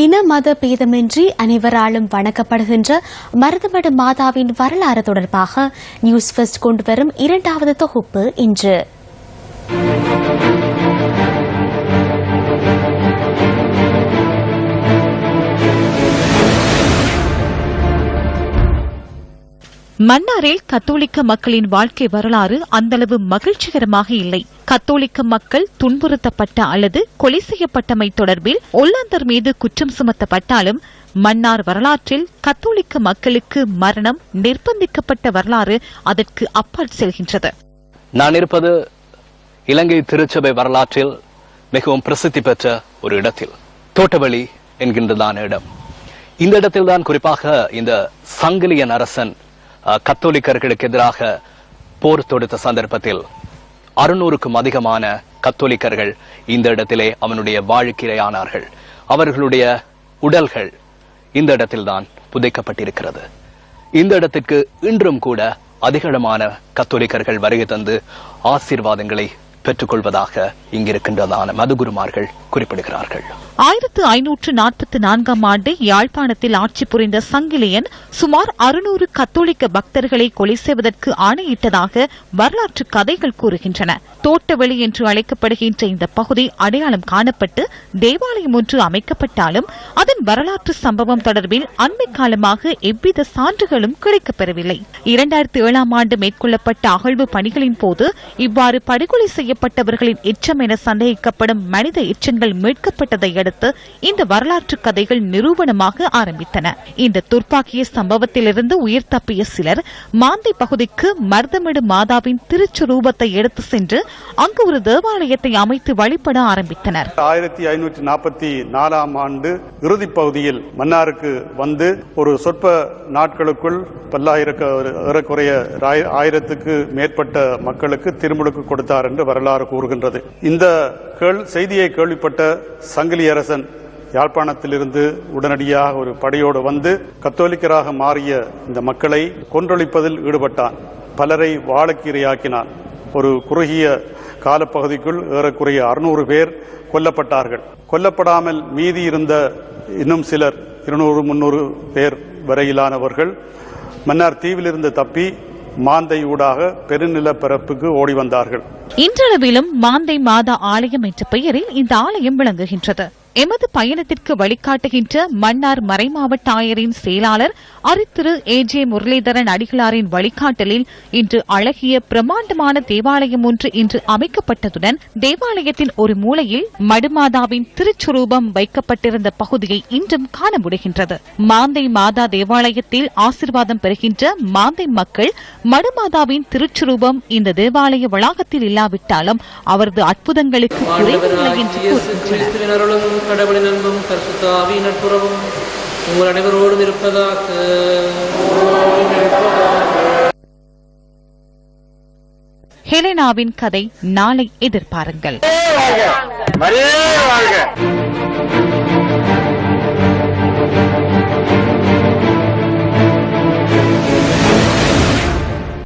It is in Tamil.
இன மத பேதமின்றி அனைவராலும் வணங்கப்படுகின்ற மருதமடு மாதாவின் வரலாறு தொடர்பாக நியூஸ் ஃபர்ஸ்ட் கொண்டு வரும் இரண்டாவது தொகுப்பு இன்று. மன்னாரில் கத்தோலிக்க மக்களின் வாழ்க்கை வரலாறு அந்தளவு மகிழ்ச்சிகரமாக இல்லை. கத்தோலிக்க மக்கள் துன்புறுத்தப்பட்ட அல்லது கொலை செய்யப்பட்டமை தொடர்பில் ஒல்லாந்தர் மீது குற்றம் சுமத்தப்பட்டாலும் மன்னார் வரலாற்றில் கத்தோலிக்க மக்களுக்கு மரணம் நிர்பந்திக்கப்பட்ட வரலாறு அதற்கு அப்பால் செல்கின்றது. நான் இருப்பது இலங்கை திருச்சபை வரலாற்றில் மிகவும் பிரசித்தி பெற்ற ஒரு இடத்தில். தோட்டவழி என்கின்றதான இடம். இந்த இடத்தில்தான் குறிப்பாக இந்த சங்கிலியன் அரசன் கத்தோலிக்கர்களுக்கு எதிராக போர் தொடுத்த சந்தர்ப்பத்தில் அறுநூறுக்கும் அதிகமான கத்தோலிக்கர்கள் இந்த இடத்திலே அவனுடைய வாழ்க்கையானார்கள் அவர்களுடைய உடல்கள் இந்த இடத்தில்தான் புதைக்கப்பட்டிருக்கிறது. இந்த இடத்திற்கு இன்றும் கூட அதிகளமான கத்தோலிக்கர்கள் வருகை தந்து ஆசீர்வாதங்களை பெற்றுக்கொள்வதாக இங்கிருக்கின்றதான மதுகுருமார்கள் குறிப்பிடுகிறார்கள். ஆயிரத்து ஐநூற்று நாற்பத்தி நான்காம் ஆண்டு யாழ்ப்பாணத்தில் ஆட்சி புரிந்த சங்கிலியன் சுமார் அறுநூறு கத்தோலிக்க பக்தர்களை கொலை செய்வதற்கு ஆணையிட்டதாக வரலாற்று கதைகள் கூறுகின்றன. தோட்டவெளி என்று அழைக்கப்படுகின்ற இந்த பகுதி அடையாளம் காணப்பட்டு தேவாலயம் ஒன்று அமைக்கப்பட்டாலும் அதன் வரலாற்று சம்பவம் தொடர்பில் அண்மை காலமாக எவ்வித சான்றுகளும் கிடைக்கப்பெறவில்லை. இரண்டாயிரத்தி ஏழாம் ஆண்டு மேற்கொள்ளப்பட்ட அகழ்வு பணிகளின் போது இவ்வாறு படுகொலை செய்ய செய்யப்பட்டவர்களின் எச்சம் என சந்தேகிக்கப்படும் மனித எச்சங்கள் மீட்கப்பட்டதை அடுத்து இந்த வரலாற்று கதைகள் நிரூபணமாக ஆரம்பித்தன. இந்த துர்ப்பாக்கிய சம்பவத்திலிருந்து உயிர் தப்பிய சிலர் மாந்தை பகுதிக்கு மர்தமிடு மாதாவின் திருச்சுரூபத்தை எடுத்து சென்று அங்கு ஒரு தேவாலயத்தை அமைத்து வழிபட ஆரம்பித்தனர். ஆயிரத்தி ஐநூற்றி நாற்பத்தி நாலாம் ஆண்டு இறுதிப் பகுதியில் மன்னாருக்கு வந்து ஒரு சொற்ப நாட்களுக்குள் பல்லாயிரக்க ஏறக்குறைய ஆயிரத்துக்கு மேற்பட்ட மக்களுக்கு திருமுழுக்கு கொடுத்தார் என்று வரலாறு கூறுகின்றது. இந்த கேள் செய்தியை கேள்விப்பட்ட சங்கிலி அரசன் யாழ்ப்பாணத்திலிருந்து உடனடியாக ஒரு படையோடு வந்து கத்தோலிக்கராக மாறிய இந்த மக்களை கொன்றொழிப்பதில் ஈடுபட்டான். பலரை வாழக்கீரையாக்கினான். ஒரு குறுகிய காலப்பகுதிக்குள் ஏறக்குறைய அறுநூறு பேர் கொல்லப்பட்டார்கள். கொல்லப்படாமல் மீதி இருந்த இன்னும் சிலர் இருநூறு முன்னூறு பேர் வரையிலானவர்கள் மன்னார் தீவிலிருந்து தப்பி மாந்தை ஊடாக பெருநிலப்பரப்புக்கு ஓடி வந்தார்கள். இன்றளவிலும் மாந்தை மாதா ஆலயம் என்ற பெயரில் இந்த ஆலயம் விளங்குகின்றது. எமது பயணத்திற்கு வழிகாட்டுகின்ற மன்னார் மறைமாவட்ட ஆயரின் செயலாளர் அரித்திரு ஏ ஜே முரளிதரன் அடிகளாரின் வழிகாட்டலில் இன்று அழகிய பிரமாண்டமான தேவாலயம் ஒன்று இன்று அமைக்கப்பட்டதுடன் தேவாலயத்தின் ஒரு மூலையில் மடுமாதாவின் திருச்சுரூபம் வைக்கப்பட்டிருந்த பகுதியை இன்றும் காண முடிகின்றது. மாந்தை மாதா தேவாலயத்தில் ஆசிர்வாதம் பெறுகின்ற மாந்தை மக்கள் மடுமாதாவின் திருச்சுரூபம் இந்த தேவாலய வளாகத்தில் இல்லாவிட்டாலும் அவரது அற்புதங்களுக்கு குறைவில்லை என்று கூறுகின்றனர். அருளும் கடவுளின் அன்பும் பரிசுத்த ஆவியின் நட்புறவும் உங்கள் அனைவரோடும் இருப்பதாக. ஹெலெனாவின் கதை நாளை எதிர்பாருங்கள்.